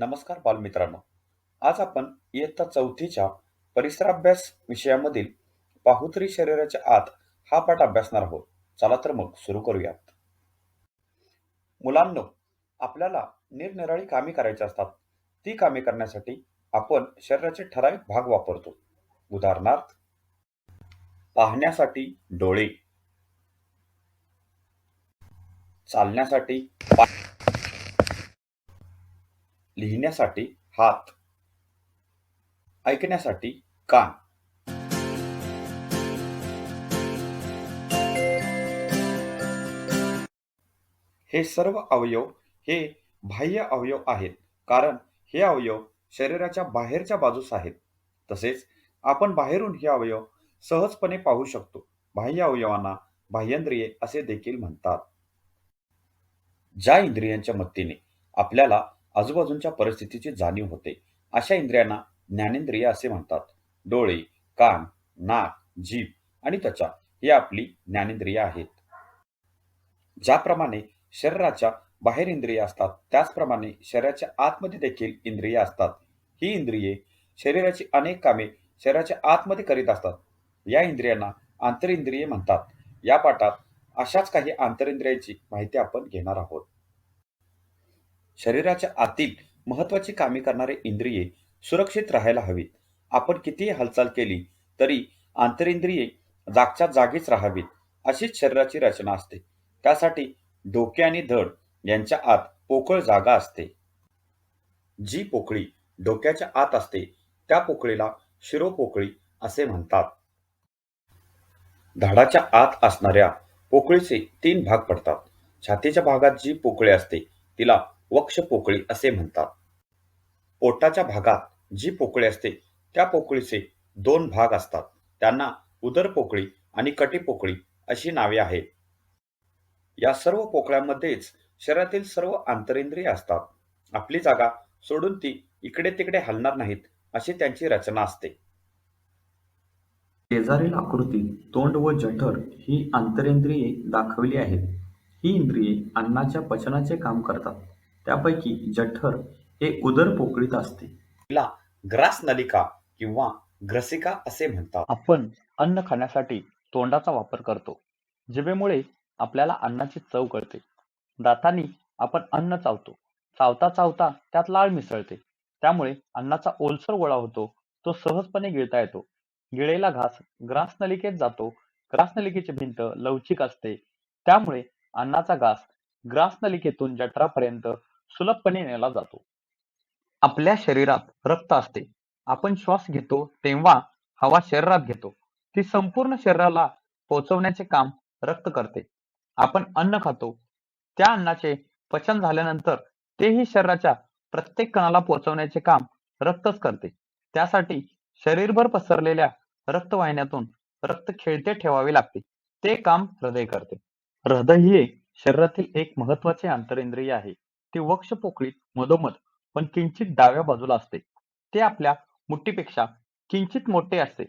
नमस्कार बालमित्रांनो. आज आपण इयत्ता चौथीच्या परिसराभ्यास विषयामधील पाहुतरी शरीराच्या आत हा पाठ अभ्यासणार आहोत. चला तर मग सुरू करूयात. मुलांनो आपल्याला निरनिराळी कामे करायची असतात. ती कामे करण्यासाठी आपण शरीराचे ठराविक भाग वापरतो. उदाहरणार्थ पाहण्यासाठी डोळे चालण्यासाठी पाय लिहिण्यासाठी हात. ऐकण्यासाठी कान. हे सर्व अवयव हे बाह्य अवयव आहेत. कारण हे अवयव शरीराच्या बाहेरच्या बाजूस आहेत. तसेच आपण बाहेरून हे अवयव सहजपणे पाहू शकतो. बाह्य अवयवांना बाह्यंद्रिये असे देखील म्हणतात. ज्या इंद्रियांच्या मदतीने आपल्याला आजूबाजूच्या परिस्थितीची जाणीव होते. अशा इंद्रियांना ज्ञानेंद्रिय असे म्हणतात. डोळे कान नाक जीभ आणि त्वचा ही आपली ज्ञानेंद्रिय आहेत. ज्याप्रमाणे शरीराच्या बाहेर इंद्रिय असतात त्याचप्रमाणे शरीराच्या आतमध्ये देखील इंद्रिय असतात. ही इंद्रिये शरीराची अनेक कामे शरीराच्या आतमध्ये करीत असतात. या इंद्रियांना आंतरिंद्रिये म्हणतात. या पाठात अशाच काही आंतरिंद्रियांची माहिती आपण घेणार आहोत. शरीराच्या आतील महत्वाची कामे करणारे इंद्रिये सुरक्षित राहायला हवीत. आपण कितीही हालचाल केली तरी आंतरिंद्रिये जागच्या जागीच राहावीत अशीच शरीराची रचना असते. त्यासाठी डोके आणि धड यांच्या आत पोकळ जागा असते. जी पोकळी डोक्याच्या आत असते त्या पोकळीला शिरोपोकळी असे म्हणतात. धाडाच्या आत असणाऱ्या पोकळीचे तीन भाग पडतात. छातीच्या भागात जी पोकळी असते तिला वक्ष पोकळी असे म्हणतात. पोटाच्या भागात जी पोकळी असते त्या पोकळीचे दोन भाग असतात. त्यांना उदर पोकळी आणि कटी पोकळी अशी नावे आहेत. या सर्व पोकळ्यांमध्येच शरीरातील सर्व आंतरेंद्रिय असतात. आपली जागा सोडून ती इकडे तिकडे हलणार नाहीत अशी त्यांची रचना असते. शेजारील आकृतीत तोंड व जठर ही आंतरेंद्रिये दाखवली आहेत. ही इंद्रिये अन्नाच्या पचनाचे काम करतात. त्यापैकी जठर हे उदर पोकळीत असते. तिला ग्रास नलिका किंवा ग्रसिका असे म्हणतात. आपण अन्न खाण्यासाठी तोंडाचा वापर करतो. जिभेमुळे आपल्याला अन्नाची चव कळते. दातांनी आपण अन्न चावतो. चावता चावता त्यात लाळ मिसळते. त्यामुळे अन्नाचा ओलसर गोळा होतो. तो सहजपणे गिळता येतो. गिळलेला घास ग्रासनलिकेत जातो. ग्रासनलिकेची भिंत लवचिक असते. त्यामुळे अन्नाचा घास ग्रासनलिकेतून जठरापर्यंत सुलभपणे नेला जातो. आपल्या शरीरात रक्त असते. आपण श्वास घेतो तेव्हा हवा शरीरात घेतो. ती संपूर्ण शरीराला पोहोचवण्याचे काम रक्त करते. आपण अन्न खातो. त्या अन्नाचे पचन झाल्यानंतर तेही शरीराच्या प्रत्येक कणाला पोहोचवण्याचे काम रक्तच करते. त्यासाठी शरीरभर पसरलेल्या रक्तवाहिन्यातून रक्त खेळते ठेवावे लागते. ते काम हृदय करते. हृदय हे शरीरातील एक महत्त्वाचे आंतरिंद्रिय आहे. ते वक्षपोकळीत मधोमध पण किंचित डाव्या बाजूला असते. ते आपल्या मुठीपेक्षा किंचित मोठे असते.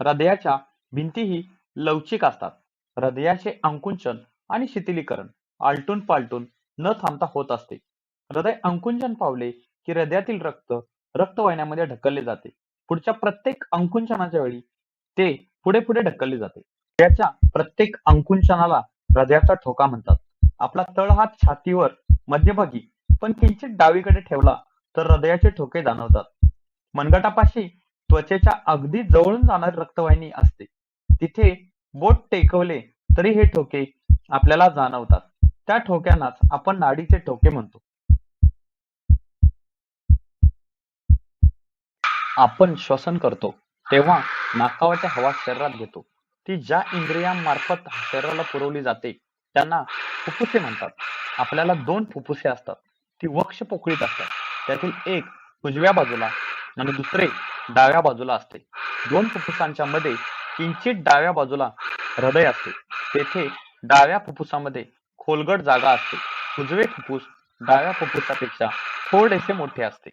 हृदयाच्या भिंतीही लवचिक असतात. हृदयाचे अंकुंचन आणि शिथिलीकरण आलटून पालटून न थांबता होत असते. हृदय अंकुंचन पावले की हृदयातील रक्त रक्तवाहिन्यामध्ये ढकलले जाते. पुढच्या प्रत्येक अंकुंचनाच्या वेळी ते पुढे पुढे ढकलले जाते. हृदयाच्या प्रत्येक अंकुंचनाला हृदयाचा ठोका म्हणतात. आपला तळहात छातीवर मध्यभागी. पण किंचित डावीकडे ठेवला तर हृदयाचे ठोके जाणवतात. मनगटापाशी त्वचेच्या अगदी जवळून जाणारी रक्तवाहिनी असते. तिथे बोट टेकवले तरी हे ठोके आपल्याला जाणवतात. त्या ठोक्यांनाच आपण नाडीचे ठोके म्हणतो. आपण श्वसन करतो तेव्हा नाकावाटे हवा शरीरात घेतो. ती ज्या इंद्रियांमार्फत शरीराला पुरवली जाते त्यांना फुफ्फुसे म्हणतात. आपल्याला दोन फुफ्फुसे असतात. ती वक्ष पोकळीत असतात. त्यातील एक उजव्या बाजूला आणि दुसरे डाव्या बाजूला असते. दोन फुफ्फुसांच्या मध्ये किंचित डाव्या बाजूला हृदय असते. तेथे डाव्या फुफ्फुसामध्ये खोलगट जागा असते. उजवे फुफ्फुस डाव्या फुफ्फुसापेक्षा थोडेसे मोठे असते.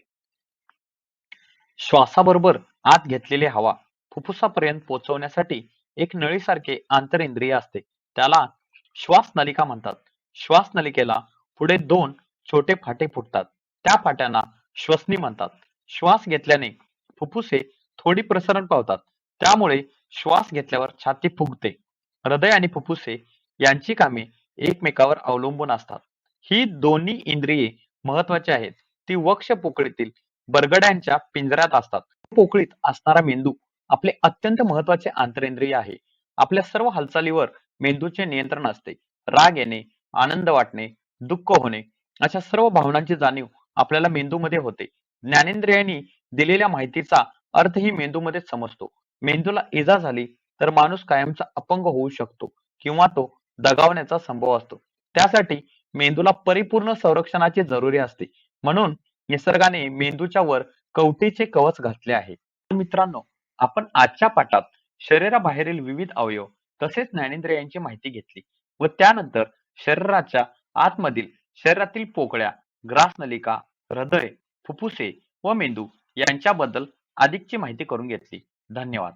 श्वासाबरोबर आत घेतलेली हवा फुफ्फुसापर्यंत पोहोचवण्यासाठी एक नळीसारखे आंतरेंद्रिय असते. त्याला श्वास नलिका म्हणतात. श्वासनलिकेला पुढे दोन छोटे फाटे फुटतात. त्या फाट्यांना श्वसनी म्हणतात. श्वास घेतल्याने फुफ्फुसे थोडी प्रसरण पावतात. त्यामुळे श्वास घेतल्यावर छाती फुगते. हृदय आणि फुफ्फुसे यांची कामे एकमेकावर अवलंबून असतात. ही दोन्ही इंद्रिये महत्वाची आहेत. ती वक्ष पोकळीतील बरगड्यांच्या पिंजऱ्यात असतात. पोकळीत असणारा मेंदू आपले अत्यंत महत्त्वाचे आंतरेंद्रिय आहे. आपल्या सर्व हालचालीवर मेंदूचे नियंत्रण असते. राग येणे आनंद वाटणे दुःख होणे अशा सर्व भावनांची जाणीव आपल्याला मेंदूमध्ये होते. ज्ञानेंद्रियांनी दिलेल्या माहितीचा अर्थही मेंदूमध्येच समजतो. मेंदूला इजा झाली तर माणूस कायमचा अपंग होऊ शकतो किंवा तो दगावण्याचा संभव असतो. त्यासाठी मेंदूला परिपूर्ण संरक्षणाची जरुरी असते. म्हणून निसर्गाने मेंदूच्या वर कवटीचे कवच घातले आहे. मित्रांनो आपण आजच्या पाठात शरीराबाहेरील विविध अवयव तसेच ज्ञानेंद्रियांची माहिती घेतली व त्यानंतर शरीराच्या आतमधील शरीरातील पोकळ्या ग्रासनलिका हृदय फुफ्फुसे व मेंदू यांच्याबद्दल अधिकची माहिती करून घेतली. धन्यवाद.